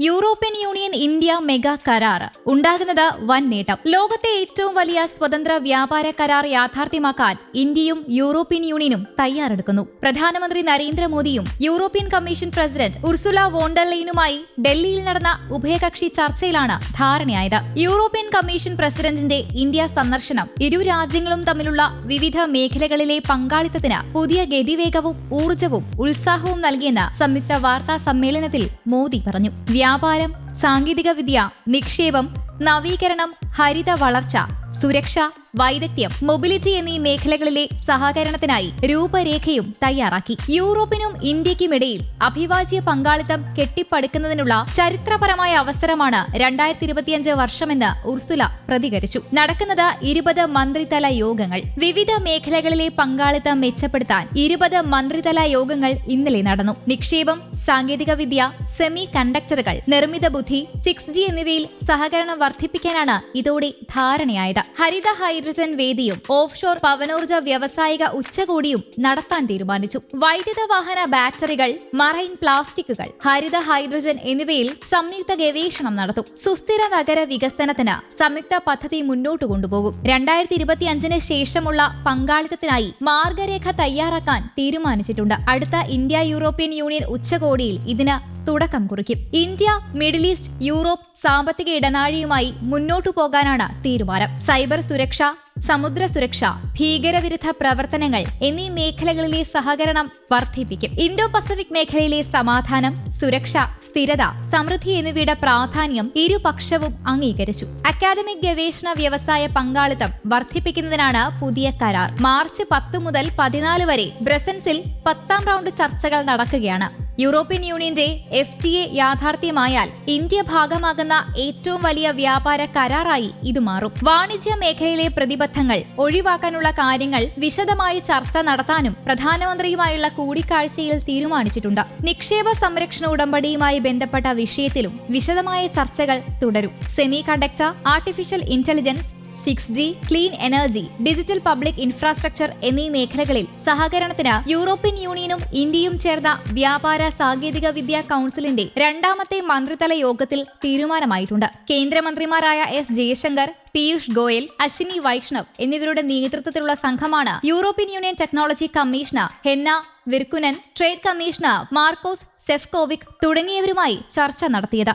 European union India mega കരാർ. ഉണ്ടാകുന്നത് വൻ നേട്ടം. ലോകത്തെ ഏറ്റവും വലിയ സ്വതന്ത്ര വ്യാപാര കരാർ യാഥാർത്ഥ്യമാക്കാൻ ഇന്ത്യയും യൂറോപ്യൻ യൂണിയനും തയ്യാറെടുക്കുന്നു. പ്രധാനമന്ത്രി നരേന്ദ്രമോദിയും യൂറോപ്യൻ കമ്മീഷൻ പ്രസിഡന്റ് ഉർസുല വോണ്ടർലൈനുമായി ഡൽഹിയിൽ നടന്ന ഉഭയകക്ഷി ചർച്ചയിലാണ് ധാരണയായത്. യൂറോപ്യൻ കമ്മീഷൻ പ്രസിഡന്റിന്റെ ഇന്ത്യ സന്ദർശനം ഇരു രാജ്യങ്ങളും തമ്മിലുള്ള വിവിധ മേഖലകളിലെ പങ്കാളിത്തത്തിന് പുതിയ ഗതിവേഗവും ഊർജവും ഉത്സാഹവും നൽകിയെന്ന് സംയുക്ത വാർത്താ സമ്മേളനത്തിൽ മോദി പറഞ്ഞു. വ്യാപാരം സാങ്കേതികവിദ്യ നിക്ഷേപം നവീകരണം ഹരിത വളർച്ച സുരക്ഷ വൈദഗ്ധ്യം മൊബിലിറ്റി എന്നീ മേഖലകളിലെ സഹകരണത്തിനായി രൂപരേഖയും തയ്യാറാക്കി. യൂറോപ്പിനും ഇന്ത്യക്കുമിടയിൽ അഭിവാജ്യ പങ്കാളിത്തം കെട്ടിപ്പടുക്കുന്നതിനുള്ള ചരിത്രപരമായ അവസരമാണ് രണ്ടായിരത്തി ഇരുപത്തിയഞ്ച് വർഷമെന്ന് ഉർസുല പ്രതികരിച്ചു. നടക്കുന്നത് ഇരുപത് മന്ത്രിതല യോഗങ്ങൾ. വിവിധ മേഖലകളിലെ പങ്കാളിത്തം മെച്ചപ്പെടുത്താൻ ഇരുപത് മന്ത്രിതല യോഗങ്ങൾ ഇന്നലെ നടന്നു. നിക്ഷേപം സാങ്കേതികവിദ്യ സെമി കണ്ടക്ടറുകൾ നിർമ്മിത ബുദ്ധി സിക്സ് ജി എന്നിവയിൽ സഹകരണം വർദ്ധിപ്പിക്കാനാണ് ഇതോടെ ധാരണയായത്. ഹരിത ഹൈഡ്രജൻ വേദിയും ഓഫ്ഷോർ പവനോർജ വ്യാവസായിക ഉച്ചകോടിയും നടത്താൻ തീരുമാനിച്ചു. വൈദ്യുത വാഹന ബാറ്ററികൾ മറൈൻ പ്ലാസ്റ്റിക്കുകൾ ഹരിത ഹൈഡ്രജൻ എന്നിവയിൽ സംയുക്ത ഗവേഷണം നടത്തും. സുസ്ഥിര നഗര വികസനത്തിന് സംയുക്ത പദ്ധതി മുന്നോട്ട് കൊണ്ടുപോകും. രണ്ടായിരത്തി ഇരുപത്തിയഞ്ചിന് ശേഷമുള്ള പങ്കാളിത്തത്തിനായി മാർഗരേഖ തയ്യാറാക്കാൻ തീരുമാനിച്ചിട്ടുണ്ട്. അടുത്ത ഇന്ത്യ യൂറോപ്യൻ യൂണിയൻ ഉച്ചകോടിയിൽ ഇതിന് തുടക്കം കുറിക്കും. ഇന്ത്യ മിഡിൽ ഈസ്റ്റ് യൂറോപ്പ് സാമ്പത്തിക ഇടനാഴിയുമായി മുന്നോട്ടു പോകാനാണ് തീരുമാനം. സൈബർ സുരക്ഷ സമുദ്ര സുരക്ഷ ഭീകരവിരുദ്ധ പ്രവർത്തനങ്ങൾ എന്നീ മേഖലകളിലെ സഹകരണം വർദ്ധിപ്പിക്കും. ഇൻഡോ പസഫിക് മേഖലയിലെ സമാധാനം സുരക്ഷ സ്ഥിരത സമൃദ്ധി എന്നിവയുടെ പ്രാധാന്യം ഇരുപക്ഷവും അംഗീകരിച്ചു. അക്കാദമിക് ഗവേഷണ വ്യവസായ പങ്കാളിത്തം വർദ്ധിപ്പിക്കുന്നതിനാണ് പുതിയ കരാർ. മാർച്ച് പത്ത് മുതൽ പതിനാല് വരെ ബ്രസൻസിൽ പത്താം റൗണ്ട് ചർച്ചകൾ നടക്കുകയാണ്. യൂറോപ്യൻ യൂണിയന്റെ എഫ് ടി എ യാഥാർത്ഥ്യമായാൽ ഇന്ത്യ ഭാഗമാകുന്ന ഏറ്റവും വലിയ വ്യാപാര കരാറായി ഇത് മാറും. വാണിജ്യ മേഖലയിലെ പ്രതിബദ്ധങ്ങൾ ഒഴിവാക്കാനുള്ള കാര്യങ്ങൾ വിശദമായി ചർച്ച നടത്താനും പ്രധാനമന്ത്രിയുമായുള്ള കൂടിക്കാഴ്ചയിൽ തീരുമാനിച്ചിട്ടുണ്ട്. നിക്ഷേപ സംരക്ഷണ ഉടമ്പടിയുമായി ബന്ധപ്പെട്ട വിഷയത്തിലും വിശദമായ ചർച്ചകൾ തുടരും. Semiconductor artificial intelligence six G clean energy digital public infrastructure എന്നീ മേഖലകളിൽ സഹകരണത്തിന് യൂറോപ്യൻ യൂണിയനും ഇന്ത്യയും ചേർന്ന വ്യാപാര സാങ്കേതിക വിദ്യാ കൌൺസിലിന്റെ രണ്ടാമത്തെ മന്ത്രിതല യോഗത്തിൽ തീരുമാനമായിട്ടുണ്ട്. കേന്ദ്രമന്ത്രിമാരായ എസ് ജയശങ്കർ പീയൂഷ് ഗോയൽ അശ്വിനി വൈഷ്ണവ് എന്നിവരുടെ നേതൃത്വത്തിലുള്ള സംഘമാണ് European union technology commissioner Henna Virkkunen trade commissioner Maros Sefcovic തുടങ്ങിയവരുമായി ചർച്ച നടത്തിയത്.